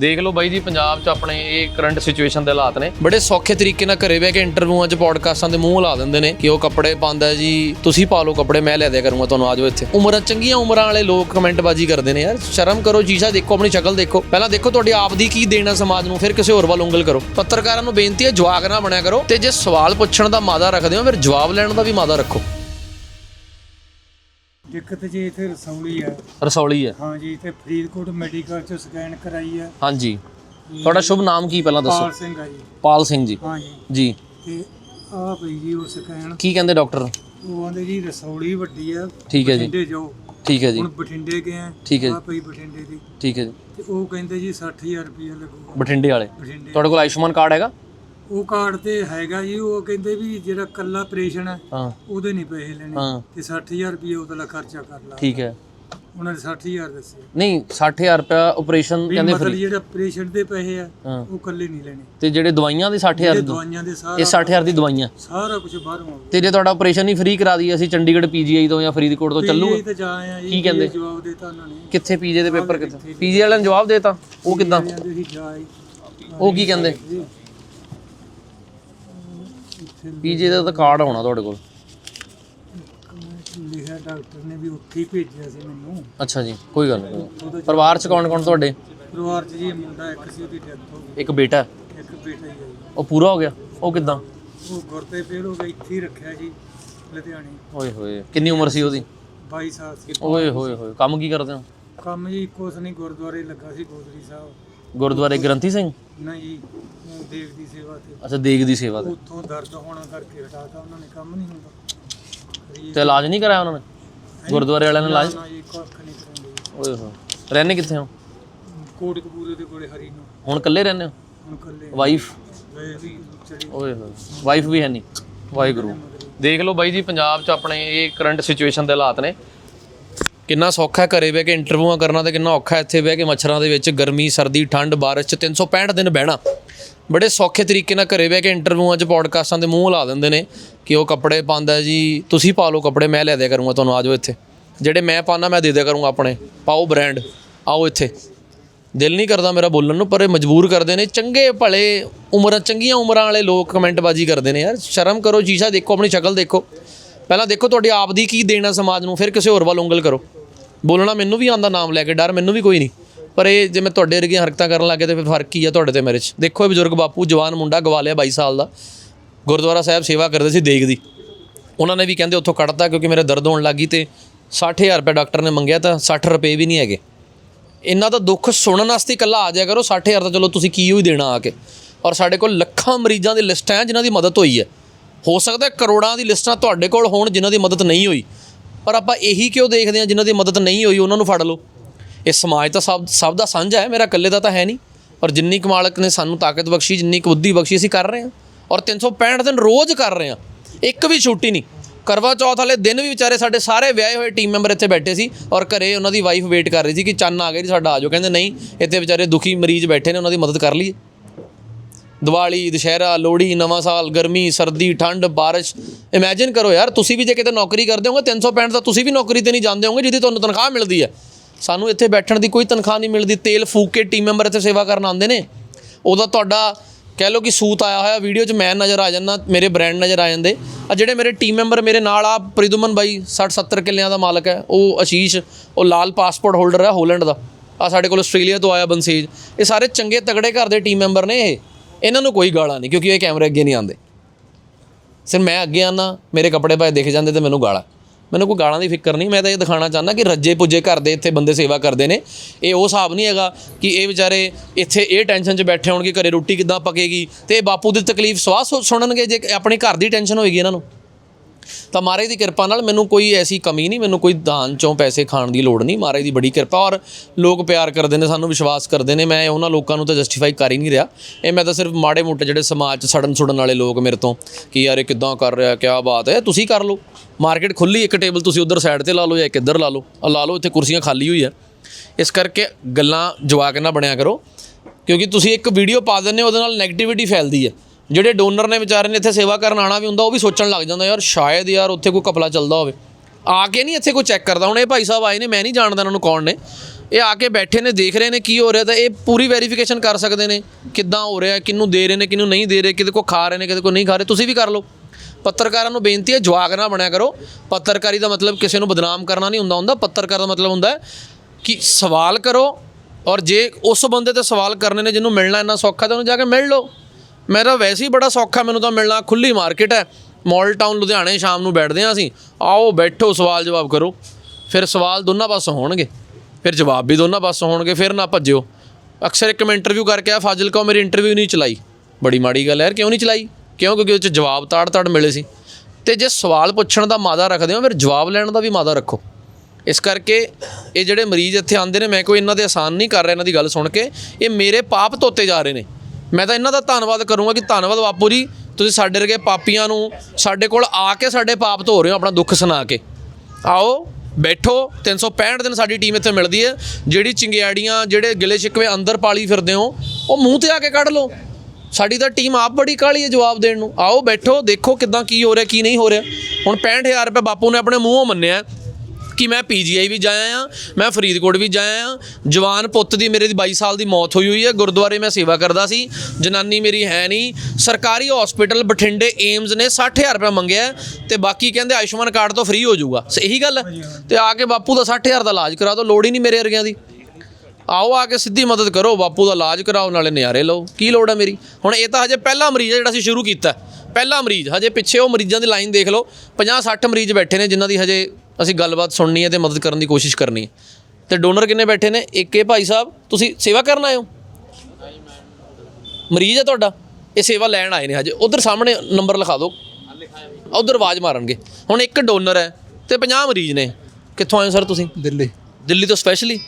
ਦੇਖ ਲਓ ਬਾਈ ਜੀ, ਪੰਜਾਬ 'ਚ ਆਪਣੇ ਇਹ ਕਰੰਟ ਸਿਚੁਏਸ਼ਨ ਦੇ ਹਾਲਾਤ ਨੇ। ਬੜੇ ਸੌਖੇ ਤਰੀਕੇ ਨਾਲ ਘਰੇ ਬਹਿ ਕੇ ਇੰਟਰਵਿਊਆਂ 'ਚ ਪੋਡਕਾਸਟਾਂ ਦੇ ਮੂੰਹ ਲਾ ਦਿੰਦੇ ਨੇ ਕਿ ਉਹ ਕੱਪੜੇ ਪਾਉਂਦਾ ਜੀ, ਤੁਸੀਂ ਪਾ ਲਓ ਕੱਪੜੇ, ਮੈਂ ਲੈ ਦਿਆ ਕਰੂੰਗਾ ਤੁਹਾਨੂੰ ਆਜੋ ਇੱਥੇ। ਉਮਰਾਂ, ਚੰਗੀਆਂ ਉਮਰਾਂ ਵਾਲੇ ਲੋਕ ਕਮੈਂਟਬਾਜ਼ੀ ਕਰਦੇ ਨੇ, ਯਾਰ, ਸ਼ਰਮ ਕਰੋ ਜੀਸ਼ਾ ਦੇਖੋ, ਆਪਣੀ ਸ਼ਕਲ ਦੇਖੋ। ਪਹਿਲਾਂ ਦੇਖੋ, ਤੁਹਾਡੀ ਆਪ ਦੀ ਕੀ ਦੇਣਾ ਸਮਾਜ ਨੂੰ, ਫਿਰ ਕਿਸੇ ਹੋਰ ਵੱਲ ਉਂਗਲ ਕਰੋ। ਪੱਤਰਕਾਰਾਂ ਨੂੰ ਬੇਨਤੀ ਹੈ, ਜਵਾਕ ਨਾ ਬਣਿਆ ਕਰੋ ਤੇ ਜੇ ਸਵਾਲ ਪੁੱਛਣ ਦਾ ਮਾਦਾ ਰੱਖਦੇ ਹੋ, ਫਿਰ ਜਵਾਬ ਲੈਣ ਦਾ ਵੀ ਮਾਦਾ ਰੱਖੋ। ਦਿੱਕਤ ਜੀ ਇੱਥੇ ਰਸੌਲੀ ਹੈ ਰਸੌਲੀ ਹੈ ਹਾਂ ਜੀ ਇੱਥੇ ਫਰੀਦਕੋਟ ਮੈਡੀਕਲ ਚ ਸਕੈਨ ਕਰਾਈ ਹੈ ਹਾਂਜੀ। ਤੁਹਾਡਾ ਸ਼ੁਭ ਨਾਮ ਕੀ ਪਹਿਲਾਂ ਦੱਸੋ? ਪਾਲ ਸਿੰਘ ਆ ਜੀ। ਪਾਲ ਸਿੰਘ ਜੀ। ਹਾਂ ਜੀ। ਜੀ। ਤੇ ਆ ਪਈ ਜੀ ਉਹ ਸਕੈਨ ਕੀ ਕਹਿੰਦੇ ਡਾਕਟਰ? ਉਹ ਆਂਦੇ ਜੀ ਰਸੌਲੀ ਵੱਡੀ ਆ। ਠੀਕ ਹੈ ਜੀ। ਬਠਿੰਡੇ ਜਾਓ। ਠੀਕ ਹੈ ਜੀ। ਹੁਣ ਬਠਿੰਡੇ ਗਏ ਆ। ਠੀਕ ਹੈ ਆ ਪਈ ਬਠਿੰਡੇ ਦੀ। ਠੀਕ ਹੈ ਜੀ। ਤੇ ਉਹ ਕਹਿੰਦੇ ਜੀ 60000 ਰੁਪਏ ਲੱਗੂਗਾ। ਬਠਿੰਡੇ ਵਾਲੇ। ਤੁਹਾਡੇ ਕੋਲ ਆਯੁਸ਼ਮਾਨ ਕਾਰਡ ਹੈਗਾ? ਉਹ ਕਾਰਡ ਤੇ ਹੈਗਾ ਜੀ ਉਹ ਕਹਿੰਦੇ ਵੀ ਜਿਹੜਾ ਕੱਲਾ ਆਪਰੇਸ਼ਨ ਹੈ ਹਾਂ। ਉਹਦੇ ਨਹੀਂ ਪੈਸੇ ਲੈਣੇ। ਹਾਂ। ਤੇ 60000 ਰੁਪਏ ਉਹਦਾ ਖਰਚਾ ਕਰ ਲਾ। ਠੀਕ ਹੈ। ਉਹਨਾਂ ਨੇ 60000 ਦੱਸੇ। ਨਹੀਂ 60000 ਰੁਪਇਆ ਆਪਰੇਸ਼ਨ ਵੀ ਕਹਿੰਦੇ ਮਤਲਬ ਫ੍ਰੀ ਜਿਹੜਾ ਆਪਰੇਸ਼ਨ ਦੇ ਪੈਸੇ ਆ ਹਾਂ। ਉਹ ਕੱਲੇ ਨਹੀਂ ਲੈਣੇ। ਤੇ ਜਿਹੜੇ ਦਵਾਈਆਂ ਦੇ 60000 ਜਿਹੜੇ ਦੀ- ਦਵਾਈਆਂ ਦੇ ਇਹ ਸਾਰਾ 60000 ਦੀ ਦਵਾਈਆਂ। ਸਾਰਾ ਕੁਝ ਬਾਹਰੋਂ ਆਉਂਦਾ ਤੇ ਜੇ ਤੁਹਾਡਾ ਆਪਰੇਸ਼ਨ ਹੀ ਫ੍ਰੀ ਕਰਾ ਦਈਏ ਅਸੀਂ ਚੰਡੀਗੜ੍ਹ ਪੀਜੀਆਈ ਤੋਂ ਜਾਂ ਫਰੀਦਕੋਟ ਤੋਂ ਚੱਲੂਗਾ। ਇਹ ਤਾਂ ਜਾ ਆਏ ਆ ਜੀ ਕੀ ਕਹਿੰਦੇ? ਜਵਾਬ ਦੇਤਾ ਉਹਨਾਂ ਨੇ। ਕਿੱਥੇ ਪੀਜੇ ਦੇ ਪੇਪਰ ਕਿੱਥੇ? ਪੀਜੀ ਵਾਲਿਆਂ ਨੇ ਜਵਾਬ ਦੇਤਾ। ਉਹ ਕਿਦਾਂ? ਕਹਿੰਦੇ ਅਸੀਂ ਜਾ ਆਏ। ਉਹ ਕੀ ਕਹਿੰਦੇ? ਇੱਥੇ ਪੀਜੇ ਦਾ ਤਾਂ ਕਾਰਡ ਹੋਣਾ ਤੁਹਾਡੇ ਕੋਲ। ਲਿਖਿਆ ਡਾਕਟਰ ਨੇ ਵੀ ਉੱਥੇ ਹੀ ਭੇਜਿਆ ਸੀ ਮੈਨੂੰ। ਅੱਛਾ ਜੀ ਕੋਈ ਗੱਲ ਨਹੀਂ। ਪਰਿਵਾਰ ਚ ਕੌਣ ਕੌਣ ਤੁਹਾਡੇ? ਪਰਿਵਾਰ 'ਚ ਜੀ ਮੁੰਡਾ ਇੱਕ ਸੀ ਉਹਦੀ ਡੈਥ ਹੋ ਇੱਕ ਬੇਟਾ। ਗਈ ਇੱਕ ਬੇਟਾ ਹੀ ਹੈ ਜੀ। ਉਹ ਪੂਰਾ ਹੋ ਗਿਆ? ਉਹ ਕਿਦਾਂ? ਉਹ ਗੁਰਤੇ ਫੇਲ ਹੋ ਗਿਆ ਇੱਥੇ ਹੀ ਰੱਖਿਆ ਜੀ ਲੁਧਿਆਣੇ। ਓਏ ਹੋਏ ਕਿੰਨੀ ਉਮਰ ਸੀ ਉਹਦੀ? 22 ਸਾਲ ਸੀ। ਓਏ ਹੋਏ ਹੋਏ ਕੰਮ ਕੀ ਕਰਦੇ ਹੋ? ਕੰਮ ਜੀ ਕੁਛ ਨਹੀਂ ਗੁਰਦੁਆਰੇ ਲੱਗਾ ਸੀ ਗੋਦੜੀ ਸਾਹਿਬ। ਗੁਰਦੁਆਰੇ ਗ੍ਰੰਥੀ ਸਿੰਘ? ਨਹੀਂ ਜੀ ਦੇਵ ਦੀ ਸੇਵਾ ਤੇ। ਅੱਛਾ ਦੇਗ ਦੀ ਸੇਵਾ ਤੇ। ਉੱਥੋਂ ਦਰਦ ਹੋਣਾ ਕਰਕੇ ਹਟਾਤਾ ਉਹਨਾਂ ਨੇ ਕੰਮ ਨਹੀਂ ਹੁੰਦਾ। ਤੇ ਇਲਾਜ ਨਹੀਂ ਕਰਾਇਆ ਉਹਨਾਂ ਨੇ? ਗੁਰਦੁਆਰੇ ਵਾਲਿਆਂ ਨੇ ਇਲਾਜ? ਨਾ ਜੀ ਕੱਖ ਨਹੀਂ ਕਰਾਉਂਦੇ ਓਏ ਹੋਏ ਰਹਿੰਦੇ ਕਿੱਥੇ ਹੋ ਕੋਟਕਪੂਰੇ ਦੇ ਕੋਲੇ ਹਰੀ ਨੂੰ। ਹੁਣ ਇਕੱਲੇ ਰਹਿੰਦੇ ਹੋ? ਹੁਣ ਕੱਲੇ ਵਾਈਫ ਓਏ ਹੋਏ ਵਾਈਫ ਵੀ ਹੈ ਨਹੀਂ। ਵਾਹਿਗੁਰੂ। ਦੇਖ ਲਓ ਬਾਈ ਜੀ ਪੰਜਾਬ 'ਚ ਆਪਣੇ ਇਹ ਕਰੰਟ ਸਿਚੁਏਸ਼ਨ ਦੇ ਹਾਲਾਤ ਨੇ। ਕਿੰਨਾ ਸੌਖਾ ਹੈ ਘਰੇ ਬਹਿ ਕੇ ਇੰਟਰਵਿਊਆਂ ਕਰਨਾ ਤੇ ਕਿੰਨਾ ਔਖਾ ਇੱਥੇ ਬਹਿ ਕੇ ਮੱਛਰਾਂ ਦੇ ਵਿੱਚ ਗਰਮੀ, ਸਰਦੀ, ਠੰਡ, ਬਾਰਿਸ਼ 'ਚ 365 ਦਿਨ ਬਹਿਣਾ। ਬੜੇ ਸੌਖੇ ਤਰੀਕੇ ਨਾਲ ਘਰੇ ਬਹਿ ਕੇ ਇੰਟਰਵਿਊਆਂ 'ਚ ਪੋਡਕਾਸਟਾਂ ਦੇ ਮੂੰਹ ਲਾ ਦਿੰਦੇ ਨੇ ਕਿ ਉਹ ਕੱਪੜੇ ਪਾਉਂਦਾ ਜੀ, ਤੁਸੀਂ ਪਾ ਲਓ ਕੱਪੜੇ, ਮੈਂ ਲੈ ਦਿਆ ਕਰੂੰਗਾ ਤੁਹਾਨੂੰ ਆਜੋ ਇੱਥੇ। ਜਿਹੜੇ ਮੈਂ ਪਾਣਾ ਮੈਂ ਦੇ ਦਿਆ ਕਰੂੰਗਾ ਆਪਣੇ। ਪਾਓ ਬ੍ਰਾਂਡ ਆਓ ਇੱਥੇ। ਦਿਲ ਨਹੀਂ ਕਰਦਾ ਮੇਰਾ ਬੋਲਣ ਨੂੰ, ਪਰ ਇਹ ਮਜਬੂਰ ਕਰਦੇ ਨੇ। ਚੰਗੇ ਭਲੇ ਉਮਰਾਂ, ਚੰਗੀਆਂ ਉਮਰਾਂ ਵਾਲੇ ਲੋਕ ਕਮੈਂਟਬਾਜ਼ੀ ਕਰਦੇ ਨੇ ਯਾਰ। ਸ਼ਰਮ ਕਰੋ ਜੀਸ਼ਾ ਦੇਖੋ, ਆਪਣੀ ਸ਼ਕਲ ਦੇਖੋ। ਪਹਿਲਾਂ ਦੇਖੋ ਤੁਹਾਡੀ ਆਪ ਦੀ ਕੀ ਦੇਣਾ ਸਮਾਜ ਨੂੰ, ਫਿਰ ਕਿਸੇ ਹੋਰ ਵੱਲ ਉਂਗਲ ਕਰੋ। ਬੋਲਣਾ ਮੈਨੂੰ ਵੀ ਆਂਦਾ ਨਾਮ ਲੈ ਕੇ ਡਰ ਮੈਨੂੰ ਵੀ ਕੋਈ ਨਹੀਂ। ਪਰ ਇਹ ਜੇ ਮੈਂ ਤੁਹਾਡੇ ਵਰਗੀਆਂ ਹਰਕਤਾਂ ਕਰਨ ਲੱਗੇ ਤੇ ਫਿਰ ਫ਼ਰਕ ਕੀ ਆ ਤੁਹਾਡੇ ਤੇ ਮੇਰੇ 'ਚ? ਦੇਖੋ ਇਹ ਬਜ਼ੁਰਗ ਬਾਪੂ, ਜਵਾਨ ਮੁੰਡਾ ਗਵਾ ਲਿਆ 22 ਸਾਲ ਦਾ। ਗੁਰਦੁਆਰਾ ਸਾਹਿਬ ਸੇਵਾ ਕਰਦੇ ਸੀ ਦੇਗ ਦੀ। ਉਹਨਾਂ ਨੇ ਵੀ ਕਹਿੰਦੇ ਉੱਥੋਂ ਕੱਢਤਾ ਕਿਉਂਕਿ ਮੇਰੇ ਦਰਦ ਹੋਣ ਲੱਗੀ ਤੇ 60000 ਰੁਪਏ ਡਾਕਟਰ ਨੇ ਮੰਗਿਆ ਤਾਂ 60 ਰੁਪਏ ਵੀ ਨਹੀਂ ਹੈਗੇ। ਇਹਨਾਂ ਦਾ ਦੁੱਖ ਸੁਣਨ ਵਾਸਤੇ ਇਕੱਲਾ ਆ ਜਾਇਆ ਕਰੋ 60000 ਤਾਂ ਚਲੋ ਤੁਸੀਂ ਕੀ ਹੋਈ ਦੇਣਾ ਆ ਕੇ। ਔਰ ਸਾਡੇ ਕੋਲ ਲੱਖਾਂ ਮਰੀਜ਼ਾਂ ਦੀ ਲਿਸਟ ਹੈ ਜਿਨ੍ਹਾਂ ਦੀ ਮਦਦ ਹੋਈ ਹੈ। ਹੋ ਸਕਦਾ ਕਰੋੜਾਂ ਦੀ ਲਿਸਟਾਂ ਤੁਹਾਡੇ ਕੋਲ ਹੋਣ ਜਿਨ੍ਹਾਂ ਦੀ ਮਦਦ ਨਹੀਂ ਹੋਈ। ਪਰ ਆਪਾਂ ਇਹੀ ਕਿਉਂ ਦੇਖਦੇ ਹਾਂ ਜਿਨ੍ਹਾਂ ਦੀ ਮਦਦ ਨਹੀਂ ਹੋਈ, ਉਹਨਾਂ ਨੂੰ ਫੜ ਲਓ। ਇਹ ਸਮਾਜ ਤਾਂ ਸਭ ਸਭ ਦਾ ਸਾਂਝਾ ਹੈ, ਮੇਰਾ ਇਕੱਲੇ ਦਾ ਤਾਂ ਹੈ ਨਹੀਂ। ਔਰ ਜਿੰਨੀ ਕੁ ਮਾਲਕ ਨੇ ਸਾਨੂੰ ਤਾਕਤ ਬਖਸ਼ੀ, ਜਿੰਨੀ ਕੁ ਬੁੱਧੀ ਬਖਸ਼ੀ ਅਸੀਂ ਕਰ ਰਹੇ ਹਾਂ। ਔਰ 365 ਦਿਨ ਰੋਜ਼ ਕਰ ਰਹੇ ਹਾਂ। ਇੱਕ ਵੀ ਛੁੱਟੀ ਨਹੀਂ। ਕਰਵਾ ਚੌਥ ਵਾਲੇ ਦਿਨ ਵੀ ਵਿਚਾਰੇ ਸਾਡੇ ਸਾਰੇ ਵਿਆਹੇ ਹੋਏ ਟੀਮ ਮੈਂਬਰ ਇੱਥੇ ਬੈਠੇ ਸੀ ਔਰ ਘਰੇ ਉਹਨਾਂ ਦੀ ਵਾਈਫ ਵੇਟ ਕਰ ਰਹੀ ਸੀ ਕਿ ਚੰਨ ਆ ਗਿਆ ਜੀ, ਸਾਡਾ ਆ ਜਾਓ। ਕਹਿੰਦੇ ਨਹੀਂ, ਇੱਥੇ ਵਿਚਾਰੇ ਦੁਖੀ ਮਰੀਜ਼ ਬੈਠੇ ਨੇ, ਉਹਨਾਂ ਦੀ ਮਦਦ ਕਰ ਲਈਏ। ਦੀਵਾਲੀ, ਦੁਸ਼ਹਿਰਾ, ਲੋਹੜੀ, ਨਵਾਂ ਸਾਲ, ਗਰਮੀ, ਸਰਦੀ, ਠੰਡ, ਬਾਰਿਸ਼। ਇਮੇਜਿਨ ਕਰੋ ਯਾਰ, ਤੁਸੀਂ ਵੀ ਜੇ ਕਿਤੇ ਨੌਕਰੀ ਕਰਦੇ ਹੋਗੇ 365 ਤਾਂ ਤੁਸੀਂ ਵੀ ਨੌਕਰੀ ਤੇ ਨਹੀਂ ਜਾਂਦੇ ਹੋਗੇ ਜਿਹਦੀ ਤੁਹਾਨੂੰ ਤਨਖਾਹ ਮਿਲਦੀ ਹੈ। ਸਾਨੂੰ ਇੱਥੇ ਬੈਠਣ ਦੀ ਕੋਈ ਤਨਖਾਹ ਨਹੀਂ ਮਿਲਦੀ। ਤੇਲ ਫੂਕ ਕੇ ਟੀਮ ਮੈਂਬਰ ਇੱਥੇ ਸੇਵਾ ਕਰਨ ਆਉਂਦੇ ਨੇ। ਉਹਦਾ ਤੁਹਾਡਾ, ਕਹਿ ਲਓ ਕਿ ਸੂਤ ਆਇਆ ਹੋਇਆ ਵੀਡੀਓ 'ਚ ਮੈਂ ਨਜ਼ਰ ਆ ਜਾਂਦਾ, ਮੇਰੇ ਬ੍ਰਾਂਡ ਨਜ਼ਰ ਆ ਜਾਂਦੇ। ਆ ਜਿਹੜੇ ਮੇਰੇ ਟੀਮ ਮੈਂਬਰ ਮੇਰੇ ਨਾਲ ਆ ਪ੍ਰਿਦੁਮਨ ਬਾਈ 60 70 ਕਿੱਲਿਆਂ ਦਾ ਮਾਲਕ ਹੈ। ਉਹ ਆਸ਼ੀਸ਼ ਉਹ ਲਾਲ ਪਾਸਪੋਰਟ ਹੋਲਡਰ ਹੈ ਹੋਲੈਂਡ ਦਾ। ਆ ਸਾਡੇ ਕੋਲ ਆਸਟ੍ਰੇਲੀਆ ਤੋਂ ਆਇਆ ਬੰਸੇਜ। ਇਹ ਸਾਰੇ ਚੰਗੇ ਤਗੜੇ ਘਰ ਦੇ ਟੀਮ ਮੈਂਬਰ ਨੇ ਇਹ। ਇਹਨਾਂ ਨੂੰ ਕੋਈ ਗਾਲਾਂ ਨਹੀਂ, ਕਿਉਂਕਿ ਇਹ ਕੈਮਰੇ ਅੱਗੇ ਨਹੀਂ ਆਉਂਦੇ। ਸਿਰ ਮੈਂ ਅੱਗੇ ਆਨਾ ਮੇਰੇ ਕੱਪੜੇ ਪਾਏ ਦਿਖ ਜਾਂਦੇ ਤੇ ਮੈਨੂੰ ਗਾਲਾਂ। ਮੈਨੂੰ ਕੋਈ ਗਾਲਾਂ ਦੀ ਫਿਕਰ ਨਹੀਂ, ਮੈਂ ਤਾਂ ਇਹ ਦਿਖਾਣਾ ਚਾਹੁੰਦਾ ਕਿ ਰੱਜੇ ਪੁੱਜੇ ਘਰ ਦੇ ਇੱਥੇ ਬੰਦੇ ਸੇਵਾ ਕਰਦੇ ਨੇ। ਇਹ ਉਹ ਹਿਸਾਬ ਨਹੀਂ ਹੈਗਾ ਕਿ ਇਹ ਵਿਚਾਰੇ ਇੱਥੇ ਇਹ ਟੈਨਸ਼ਨ 'ਚ ਬੈਠੇ ਹੋਣਗੇ, ਘਰੇ ਰੋਟੀ ਕਿੱਦਾਂ ਪਕੇਗੀ ਤੇ ਇਹ ਬਾਪੂ ਦੀ ਤਕਲੀਫ ਸਵਾਹ ਸੁਣਨਗੇ, ਜੇ ਆਪਣੇ ਘਰ ਦੀ ਟੈਨਸ਼ਨ ਹੋਏਗੀ ਇਹਨਾਂ ਨੂੰ। ਤਾਂ ਮਹਾਰਾਜ ਦੀ ਕਿਰਪਾ ਨਾਲ ਮੈਨੂੰ ਕੋਈ ਐਸੀ ਕਮੀ ਨਹੀਂ, ਮੈਨੂੰ ਕੋਈ ਦਾਨ ਚੋਂ ਪੈਸੇ ਖਾਣ ਦੀ ਲੋੜ ਨਹੀਂ। ਮਹਾਰਾਜ ਦੀ ਬੜੀ ਕਿਰਪਾ ਔਰ ਲੋਕ ਪਿਆਰ ਕਰਦੇ ਨੇ, ਸਾਨੂੰ ਵਿਸ਼ਵਾਸ ਕਰਦੇ ਨੇ। ਮੈਂ ਉਹਨਾਂ ਲੋਕਾਂ ਨੂੰ ਤਾਂ ਜਸਟੀਫਾਈ ਕਰ ਹੀ ਨਹੀਂ ਰਿਹਾ। ਇਹ ਮੈਂ ਤਾਂ ਸਿਰਫ ਮਾੜੇ ਮੋਟੇ ਜਿਹੜੇ ਸਮਾਜ 'ਚ ਸੜਨ ਸੁੜਨ ਵਾਲੇ ਲੋਕ ਮੇਰੇ ਤੋਂ ਕਿ ਯਾਰ ਇਹ ਕਿੱਦਾਂ ਕਰ ਰਿਹਾ, ਕਿਆ ਬਾਤ ਹੈ ਤੁਸੀਂ ਕਰ ਲਓ। ਮਾਰਕੀਟ ਖੁੱਲੀ ਇੱਕ ਟੇਬਲ ਤੁਸੀਂ ਉਧਰ ਸਾਈਡ ਤੇ ਲਾ ਲਓ ਜਾਂ ਇੱਕ ਇੱਧਰ ਲਾ ਲਓ। ਆ ਲਾ ਲਓ, ਇੱਥੇ ਕੁਰਸੀਆਂ ਖਾਲੀ ਹੋਈ ਆ। ਇਸ ਕਰਕੇ ਗੱਲਾਂ ਜਵਾਕ ਨਾ ਬਣਿਆ ਕਰੋ, ਕਿਉਂਕਿ ਤੁਸੀਂ ਇੱਕ ਵੀਡੀਓ ਪਾ ਦਿੰਦੇ ਹੋ, ਉਹਦੇ ਨਾਲ 네ਗੇਟਿਵਿਟੀ ਫੈਲਦੀ ਹੈ। ਜਿਹੜੇ ਡੋਨਰ ਨੇ ਵਿਚਾਰੇ ਨੇ ਇੱਥੇ ਸੇਵਾ ਕਰਨ ਆਣਾ ਵੀ ਹੁੰਦਾ, ਉਹ ਵੀ ਸੋਚਣ ਲੱਗ ਜਾਂਦਾ, ਯਾਰ ਸ਼ਾਇਦ ਯਾਰ ਉੱਥੇ ਕੋਈ ਕਪਲਾ ਚੱਲਦਾ ਹੋਵੇ। ਆ ਕੇ ਨਹੀਂ ਇੱਥੇ ਕੋਈ ਚੈੱਕ ਕਰਦਾ, ਹੁਣ ਇਹ ਭਾਈ ਸਾਹਿਬ ਆਏ ਨੇ, ਮੈਂ ਨਹੀਂ ਜਾਣਦਾ ਇਹਨਾਂ ਨੂੰ ਕੌਣ ਨੇ। ਇਹ ਆ ਕੇ ਬੈਠੇ ਨੇ, ਦੇਖ ਰਹੇ ਨੇ ਕੀ ਹੋ ਰਿਹਾ ਤਾਂ ਇਹ ਪੂਰੀ ਵੈਰੀਫਿਕੇਸ਼ਨ ਕਰ ਸਕਦੇ ਨੇ ਕਿੱਦਾਂ ਹੋ ਰਿਹਾ, ਕਿਹਨੂੰ ਦੇ ਰਹੇ ਨੇ, ਕਿਹਨੂੰ ਨਹੀਂ ਦੇ ਰਹੇ ਕਿਤੇ ਕੋ ਖਾ ਰਹੇ ਨੇ ਕਿਤੇ ਕੋ ਨਹੀਂ ਖਾ ਰਹੇ, ਤੁਸੀਂ ਵੀ ਕਰ ਲਓ। ਪੱਤਰਕਾਰਾਂ ਨੂੰ ਬੇਨਤੀ ਹੈ, ਜਵਾਕ ਨਾ ਬਣਿਆ ਕਰੋ। ਪੱਤਰਕਾਰੀ ਦਾ ਮਤਲਬ ਕਿਸੇ ਨੂੰ ਬਦਨਾਮ ਕਰਨਾ ਨਹੀਂ ਹੁੰਦਾ ਹੁੰਦਾ, ਪੱਤਰਕਾਰ ਦਾ ਮਤਲਬ ਹੁੰਦਾ ਕਿ ਸਵਾਲ ਕਰੋ ਔਰ ਜੇ ਉਸ ਬੰਦੇ ਤੇ ਸਵਾਲ ਕਰਨੇ ਨੇ ਜਿਹਨੂੰ ਮਿਲਣਾ ਇੰਨਾ ਸੌਖਾ, ਤਾਂ ਉਹਨੂੰ ਜਾ ਕੇ ਮਿਲ ਲਓ। ਮੈਂ ਤਾਂ ਵੈਸੇ ਹੀ ਬੜਾ ਸੌਖਾ, ਮੈਨੂੰ ਤਾਂ ਮਿਲਣਾ ਖੁੱਲੀ ਮਾਰਕੀਟ ਹੈ। ਮਾਲ ਟਾਊਨ ਲੁਧਿਆਣੇ ਸ਼ਾਮ ਨੂੰ ਬੈਠਦੇ ਹਾਂ ਅਸੀਂ। ਆਓ ਬੈਠੋ, ਸਵਾਲ ਜਵਾਬ ਕਰੋ। ਫਿਰ ਸਵਾਲ ਦੋਨਾਂ ਪਾਸੋਂ ਹੋਣਗੇ। ਫਿਰ ਜਵਾਬ ਵੀ ਦੋਨਾਂ ਪਾਸੋਂ ਹੋਣਗੇ, ਫਿਰ ਨਾ ਭੱਜਿਓ। ਅਕਸਰ ਇੱਕ ਮੈਂ ਇੰਟਰਵਿਊ ਕਰਕੇ ਆ ਫਾਜ਼ਿਲਕਾ ਉਹ ਮੇਰੀ ਇੰਟਰਵਿਊ ਨਹੀਂ ਚਲਾਈ। ਬੜੀ ਮਾੜੀ ਗੱਲ ਹੈ ਯਾਰ, ਕਿਉਂ ਨਹੀਂ ਚਲਾਈ? ਕਿਉਂ? ਕਿਉਂਕਿ ਉਹ 'ਚ ਜਵਾਬ ਤਾੜ ਤਾੜ ਮਿਲੇ ਸੀ। ਤੇ ਜੇ ਸਵਾਲ ਪੁੱਛਣ ਦਾ ਮਾਦਾ ਰੱਖਦੇ ਹੋ, ਫਿਰ ਜਵਾਬ ਲੈਣ ਦਾ ਵੀ ਮਾਦਾ ਰੱਖੋ। ਇਸ ਕਰਕੇ ਇਹ ਜਿਹੜੇ ਮਰੀਜ਼ ਇੱਥੇ ਆਉਂਦੇ ਨੇ, ਮੈਂ ਕੋਈ ਇਹਨਾਂ ਦੇ ਆਸਾਨ ਨਹੀਂ ਕਰ ਰਿਹਾ ਇਹਨਾਂ ਦੀ ਗੱਲ ਸੁਣ ਕੇ। ਇਹ ਮੇਰੇ ਪਾਪ ਧੋਤੇ ਜਾ ਰਹੇ ਨੇ। ਮੈਂ ਤਾਂ ਇਹਨਾਂ ਦਾ ਧੰਨਵਾਦ ਕਰੂੰਗਾ ਕਿ ਧੰਨਵਾਦ ਬਾਪੂ ਜੀ, ਤੁਸੀਂ ਸਾਡੇ ਵਰਗੇ ਪਾਪੀਆਂ ਨੂੰ ਸਾਡੇ ਕੋਲ ਆ ਕੇ ਸਾਡੇ ਪਾਪ ਧੋ ਰਹੇ ਹੋ ਆਪਣਾ ਦੁੱਖ ਸੁਣਾ ਕੇ। ਆਓ, ਬੈਠੋ 365 ਦਿਨ ਸਾਡੀ ਟੀਮ ਇੱਥੇ ਮਿਲਦੀ ਹੈ। ਜਿਹੜੀ ਚਿੰਗਿਆੜੀਆਂ, ਜਿਹੜੇ ਗਿਲੇ ਸ਼ਿਕਵੇ ਅੰਦਰ ਪਾਲੀ ਫਿਰਦੇ ਹੋ, ਉਹ ਮੂੰਹ ਤੇ ਆ ਕੇ ਕੱਢ ਲਓ। ਸਾਡੀ ਤਾਂ ਟੀਮ ਆਪ ਬੜੀ ਕਾਲੀ ਹੈ ਜਵਾਬ ਦੇਣ ਨੂੰ। ਆਓ, ਬੈਠੋ, ਦੇਖੋ ਕਿਦਾਂ ਕੀ ਹੋ ਰਿਹਾ, ਕੀ ਨਹੀਂ ਹੋ ਰਿਹਾ। ਹੁਣ 65000 ਰੁਪਏ ਬਾਪੂ ਨੇ ਆਪਣੇ ਮੂੰਹੋਂ ਮੰਨਿਆ। ਕਿ ਮੈਂ ਪੀਜੀਆਈ ਵੀ ਜਾਇਆ ਆ ਮੈਂ ਫਰੀਦਕੋਟ ਵੀ ਜਾਇਆ ਆ। ਜਵਾਨ ਪੁੱਤ ਦੀ ਮੇਰੇ ਦੀ 22 ਸਾਲ ਦੀ ਮੌਤ ਹੋਈ ਹੋਈ ਹੈ ਗੁਰਦੁਆਰੇ ਮੈਂ ਸੇਵਾ ਕਰਦਾ ਸੀ। ਜਨਾਨੀ ਮੇਰੀ ਹੈ ਨਹੀਂ। ਸਰਕਾਰੀ ਹਸਪੀਟਲ ਬਠਿੰਡੇ ਏਮਜ਼ ਨੇ 60000 ਰੁਪਏ ਮੰਗਿਆ ਤੇ ਬਾਕੀ ਕਹਿੰਦੇ ਆਯੁਸ਼ਮਾਨ ਕਾਰਡ ਤੋਂ ਫ੍ਰੀ ਹੋ ਜਾਊਗਾ। ਸ- ਇਹੀ ਗੱਲ ਹੈ। ਤੇ ਆ ਕੇ ਬਾਪੂ ਦਾ 60000 ਦਾ ਇਲਾਜ ਕਰਾ ਦਿਓ। ਲੋੜ ਹੀ ਨਹੀਂ ਮੇਰੇ ਵਰਗਿਆਂ ਦੀ। ਆਓ ਆ ਕੇ ਸਿੱਧੀ ਮਦਦ ਕਰੋ। ਬਾਪੂ ਦਾ ਇਲਾਜ ਕਰਾਓ ਨਾਲੇ ਨਿਆਰੇ ਲਓ। ਕੀ ਲੋੜ ਹੈ ਮੇਰੀ? ਹੁਣ ਇਹ ਤਾਂ ਹਜੇ ਪਹਿਲਾ ਮਰੀਜ਼ ਹੈ ਜਿਹੜਾ ਅਸੀਂ ਸ਼ੁਰੂ ਕੀਤਾ। ਪਹਿਲਾ ਮਰੀਜ਼। ਹਜੇ ਪਿੱਛੇ ਉਹ ਮਰੀਜ਼ਾਂ ਦੀ ਲਾਈਨ ਦੇਖ ਲਓ। 50 60 ਮਰੀਜ਼ ਬੈਠੇ ਨੇ ਜਿਨ੍ਹਾਂ ਦੀ ਹਜੇ ਅਸੀਂ ਗੱਲਬਾਤ ਸੁਣਨੀ ਹੈ ਤੇ ਮਦਦ ਕਰਨ ਦੀ ਕੋਸ਼ਿਸ਼ ਕਰਨੀ ਹੈ। ਤੇ ਡੋਨਰ ਕਿੰਨੇ ਬੈਠੇ ਨੇ? ਇੱਕ ਇਹ ਭਾਈ ਸਾਹਿਬ ਤੁਸੀਂ ਸੇਵਾ ਕਰਨ ਆਏ ਹੋ? ਮਰੀਜ਼ ਹੈ ਤੁਹਾਡਾ? ਇਹ ਸੇਵਾ ਲੈਣ ਆਏ ਨੇ ਹਜੇ। ਉਧਰ ਸਾਹਮਣੇ ਨੰਬਰ ਲਿਖਾ ਦਿਓ। ਉਧਰ ਆਵਾਜ਼ ਮਾਰਨਗੇ। ਹੁਣ ਇੱਕ ਡੋਨਰ ਹੈ ਤੇ 50 ਮਰੀਜ਼ ਨੇ। ਕਿੱਥੋਂ ਆਏ ਹੋ ਸਰ ਤੁਸੀਂ? ਦਿੱਲੀ। ਦਿੱਲੀ ਤੋਂ ਸਪੈਸ਼ਲੀ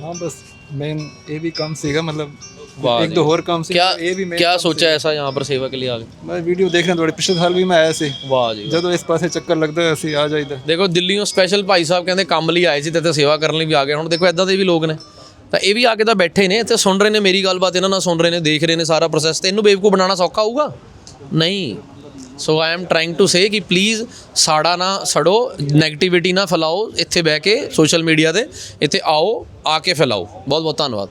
ਹਾਂ ਬਸ ਮੈਂ ਇਹ ਵੀ ਕੰਮ ਸੀਗਾ ਮਤਲਬ वाह एक दो और काम से क्या ये भी मैं क्या सोचा ऐसा यहाँ पर सेवा के लिए आगे मैं वीडियो देख रहा थोड़े पिछले साल भी मैं ਸੀ। ਵਾਹ ਜੀ ਜਦੋਂ ਇਸ ਪਾਸੇ ਚੱਕਰ ਲੱਗਦਾ ਅਸੀਂ ਆ ਜਾਈਦਾ ਦੇਖੋ ਦਿੱਲੀੋਂ ਸਪੈਸ਼ਲ ਭਾਈ ਸਾਹਿਬ ਕਹਿੰਦੇ ਕੰਮ ਲਈ ਆਏ ਸੀ ਤੇ ਇੱਥੇ ਸੇਵਾ ਕਰਨ ਲਈ ਵੀ ਆ ਗਏ। ਹੁਣ ਦੇਖੋ ਐਦਾਂ ਦੇ ਵੀ ਲੋਕ ਨੇ। ਤਾਂ ਇਹ ਵੀ ਆ ਕੇ ਤਾਂ ਬੈਠੇ ਨੇ ਇੱਥੇ ਸੁਣ ਰਹੇ ਨੇ ਮੇਰੀ ਗੱਲਬਾਤ ਇਹਨਾਂ ਨਾਲ ਸੁਣ ਰਹੇ ਨੇ ਦੇਖ ਰਹੇ ਨੇ ਸਾਰਾ ਪ੍ਰੋਸੈਸ ਤੇ ਇਹਨੂੰ ਬੇਵਕੂ ਬਣਾਉਣਾ ਸੌਖਾ ਹੋਊਗਾ? ਨਹੀਂ। So I am trying to say ਕਿ ਪਲੀਜ਼ ਸਾੜਾ ਨਾ ਸੜੋ 네ਗੇਟਿਵਿਟੀ ਨਾ ਫੈਲਾਓ ਇੱਥੇ ਬਹਿ ਕੇ ਸੋਸ਼ਲ ਮੀਡੀਆ ਤੇ ਇੱਥੇ ਆਓ ਆ ਕੇ ਫੈਲਾਓ। ਬਹੁਤ ਬਹੁਤ ਧੰਨਵਾਦ।